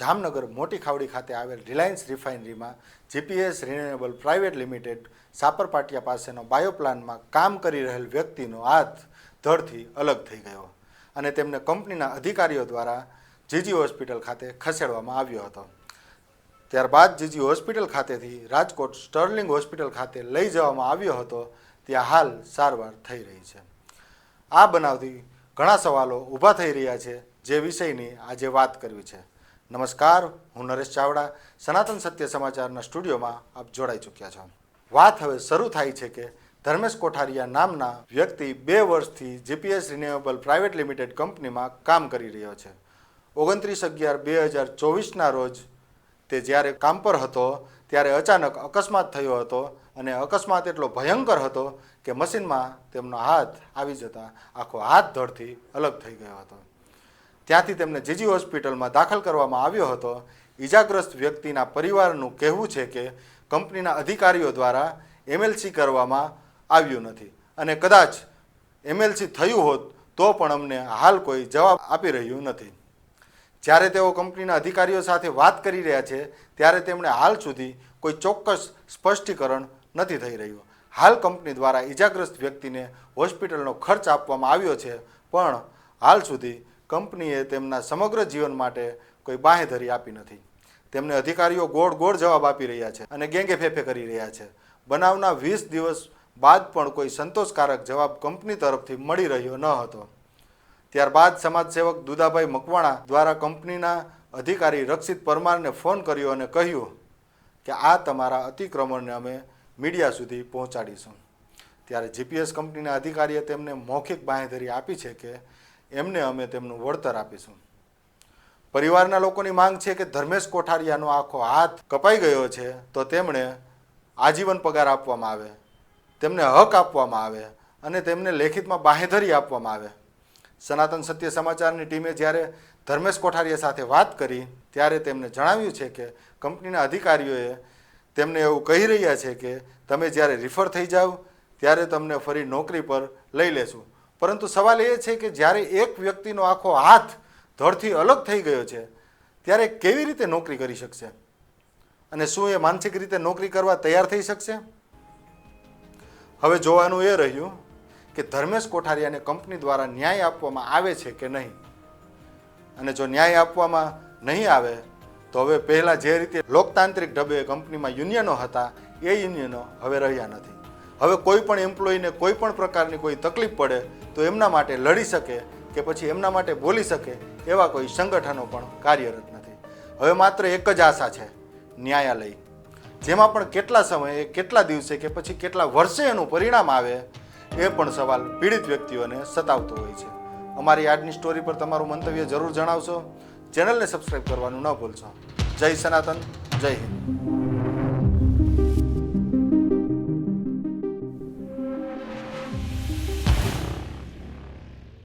જામનગર મોટી ખાવડી ખાતે આવેલ Reliance રિફાઇનરીમાં GPS renewable private limited Saparpatiya પાસેનો બાયોપ્લાનમાં કામ કરી રહેલ વ્યક્તિનો હાથ ધડથી અલગ થઈ ગયો અને તેમને કંપનીના અધિકારીઓ દ્વારા જીજી હોસ્પિટલ ખાતે ખસેડવામાં આવ્યો હતો. ત્યારબાદ જીજી હોસ્પિટલ ખાતેથી રાજકોટ સ્ટર્લિંગ હોસ્પિટલ ખાતે લઈ જવામાં આવ્યો હતો, ત્યાં હાલ સારવાર થઈ રહી છે. આ બનાવથી ઘણા સવાલો ઊભા થઈ રહ્યા છે, જે વિષયની આજે વાત કરવી છે. નમસ્કાર, હું નરેશ ચાવડા. સનાતન સત્ય સમાચારના સ્ટુડિયોમાં આપ જોડાઈ ચૂક્યા છો. વાત હવે શરૂ થાય છે કે ધર્મેશ કોઠારિયા નામના વ્યક્તિ બે વર્ષથી જીપીએસ રિન્યુએબલ પ્રાઇવેટ લિમિટેડ કંપનીમાં કામ કરી રહ્યો છે. ઓગણત્રીસ અગિયાર બે હજાર ચોવીસના રોજ તે જ્યારે કામ પર હતો, ત્યારે અચાનક અકસ્માત થયો હતો અને અકસ્માત એટલો ભયંકર હતો કે મશીનમાં તેમનો હાથ આવી જતા આખો હાથ ધડથી અલગ થઈ ગયો હતો. ત્યાંથી તેમને જીજી હોસ્પિટલમાં દાખલ કરવામાં આવ્યો હતો. ઈજાગ્રસ્ત વ્યક્તિના પરિવારનું કહેવું છે કે કંપનીના અધિકારીઓ દ્વારા એમએલસી કરવામાં આવ્યું નથી અને કદાચ એમએલસી થયું હોત તો પણ અમને હાલ કોઈ જવાબ આપી રહ્યું નથી. જ્યારે તેઓ કંપનીના અધિકારીઓ સાથે વાત કરી રહ્યા છે, ત્યારે તેમણે હાલ સુધી કોઈ ચોક્કસ સ્પષ્ટીકરણ નથી થઈ રહ્યું. હાલ કંપની દ્વારા ઈજાગ્રસ્ત વ્યક્તિને હોસ્પિટલનો ખર્ચ આપવામાં આવ્યો છે, પણ હાલ સુધી કંપનીએ તેમના સમગ્ર જીવન માટે કોઈ બાંહેધરી આપી નથી. તેમને અધિકારીઓ ગોળ ગોળ જવાબ આપી રહ્યા છે અને ગેંગે ફેફે કરી રહ્યા છે. બનાવના વીસ દિવસ બાદ પણ કોઈ સંતોષકારક જવાબ કંપની તરફથી મળી રહ્યો ન હતો. ત્યારબાદ સમાજસેવક દુદાભાઈ મકવાણા દ્વારા કંપનીના અધિકારી રક્ષિત પરમારને ફોન કર્યો અને કહ્યું કે આ તમારા અતિક્રમણને અમે મીડિયા સુધી પહોંચાડીશું. ત્યારે જીપીએસ કંપનીના અધિકારીએ તેમને મૌખિક બાંહેધરી આપી છે કે એમને અમે તેમનું વળતર આપીશું. પરિવારના લોકોની માંગ છે કે ધર્મેશ કોઠારિયાનો આખો હાથ કપાઈ ગયો છે, તો તેમણે આજીવન પગાર આપવામાં આવે, તેમને હક આપવામાં આવે અને તેમને લેખિતમાં બાહેધરી આપવામાં આવે. સનાતન સત્ય સમાચારની ટીમે જ્યારે ધર્મેશ કોઠારીયા સાથે વાત કરી, ત્યારે તેમને જણાવ્યું છે કે કંપનીના અધિકારીઓએ તેમને એવું કહી રહ્યા છે કે તમે જ્યારે રિફર થઈ જાઓ, ત્યારે તમને ફરી નોકરી પર લઈ લેશું. પરંતુ સવાલ એ છે કે જ્યારે એક વ્યક્તિનો આખો હાથ ધડથી અલગ થઈ ગયો છે, ત્યારે કેવી રીતે નોકરી કરી શકશે? અને શું એ માનસિક રીતે નોકરી કરવા તૈયાર થઈ શકશે? હવે જોવાનું એ રહ્યું કે ધર્મેશ કોઠારિયાને કંપની દ્વારા ન્યાય આપવામાં આવે છે કે નહીં? અને જો ન્યાય આપવામાં નહીં આવે, તો હવે પહેલાં જે રીતે લોકતાંત્રિક ઢબે કંપનીમાં યુનિયનો હતા, એ યુનિયનો હવે રહ્યા નથી. હવે કોઈ પણ એમ્પ્લોયીને કોઈ પણ પ્રકારની કોઈ તકલીફ પડે, તો એમના માટે લડી શકે કે પછી એમના માટે બોલી શકે, એવા કોઈ સંગઠનો પણ કાર્યરત નથી. હવે માત્ર એક જ આશા છે, ન્યાયાલય. જેમાં પણ કેટલા સમયે, કેટલા દિવસે કે પછી કેટલા વર્ષે એનું પરિણામ આવે, એ પણ સવાલ પીડિત વ્યક્તિઓને સતાવતો હોય છે. અમારી આજની સ્ટોરી પર તમારું મંતવ્ય જરૂર જણાવશો. ચેનલને સબસ્ક્રાઈબ કરવાનું ન ભૂલશો. જય સનાતન, જય હિન્દ.